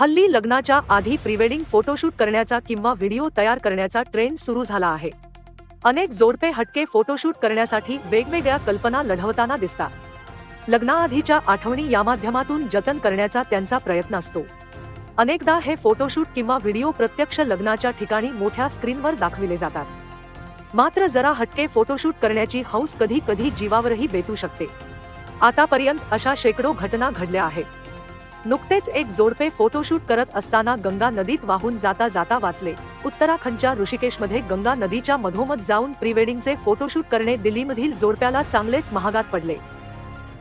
हल्ली लग्नाच्या आधी प्रीवेडिंग फोटोशूट करण्याचा किंवा व्हिडिओ तयार करण्याचा ट्रेंड सुरू झाला आहे. अनेक जोडपे हटके फोटोशूट करण्यासाठी वेगवेगळ्या कल्पना लढवताना दिसतात. लग्नाआधीच्या आठवणी या माध्यमातून जतन करण्याचा त्यांचा प्रयत्न असतो. अनेकदा हे फोटोशूट किंवा व्हिडिओ प्रत्यक्ष लग्नाच्या ठिकाणी मोठ्या स्क्रीनवर दाखविले जातात. मात्र जरा हटके फोटोशूट करण्याची हौस कधी कधी जीवावरही बेतू शकते. आतापर्यंत अशा शेकडो घटना घडल्या आहेत. नुकतेच एक जोडपे फोटोशूट करत असताना गंगा नदीत वाहून जाता जाता वाचले. उत्तराखंडच्या ऋषिकेशमध्ये गंगा नदीच्या मधोमध जाऊन प्रीवेडिंगचे फोटोशूट करणे दिल्लीमधील जोडप्याला चांगलेच महागात पडले.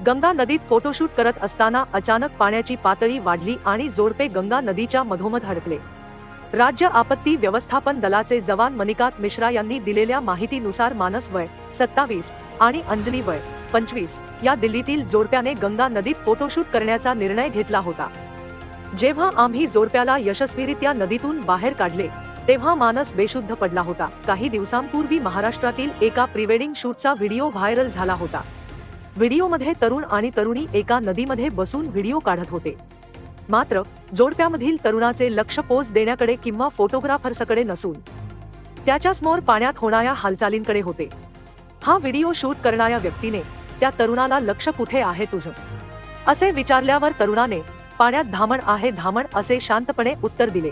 गंगा नदीत फोटोशूट करत असताना अचानक पाण्याची पातळी वाढली आणि जोडपे गंगा नदीच्या मधोमध हडकले राज्य आपत्ती व्यवस्थापन दलाचे जवान मनिकात मिश्रा यांनी दिलेल्या माहितीनुसार मानस वय सत्तावीस आणि अंजली वय पंचवीस या दिल्लीतील जोडप्याने गंगा नदीत फोटोशूट करण्याचा निर्णय घेतला होता. जेव्हा आम्ही जोडप्याला यशस्वीरित्या नदीतून बाहेर काढले तेव्हा मानस बेशुद्ध पडला होता. काही दिवसांपूर्वी महाराष्ट्रातील एका प्रीवेडिंग शूटचा व्हिडिओ व्हायरल झाला होता. व्हिडिओमध्ये तरुण आणि तरुणी एका नदीमध्ये बसून व्हिडिओ काढत होते. मात्र जोडप्यामधील तरुणाचे लक्ष पोच देण्याकडे किंवा फोटोग्राफर्सकडे नसून त्याच्यासमोर पाण्यात होणाऱ्या हालचालींकडे होते. हा व्हिडिओ शूट करणाऱ्या व्यक्तीने त्या तरुणाला लक्ष कुठे आहे तुझं? असे विचारल्यावर तरुणाने पाण्यात धामण आहे धामण असे शांतपणे उत्तर दिले.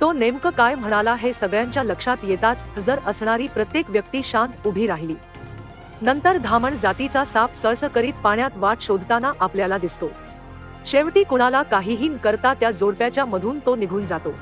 तो नेमकं काय म्हणाला हे सगळ्यांच्या लक्षात येताच हजर असणारी प्रत्येक व्यक्ती शांत उभी राहिली. नंतर धामण जातीचा साप सळस करीत पाण्यात वाट शोधताना आपल्याला दिसतो. शेवटी कुणाला काहीही करता त्या जोडप्याच्या मधून तो निघून जातो.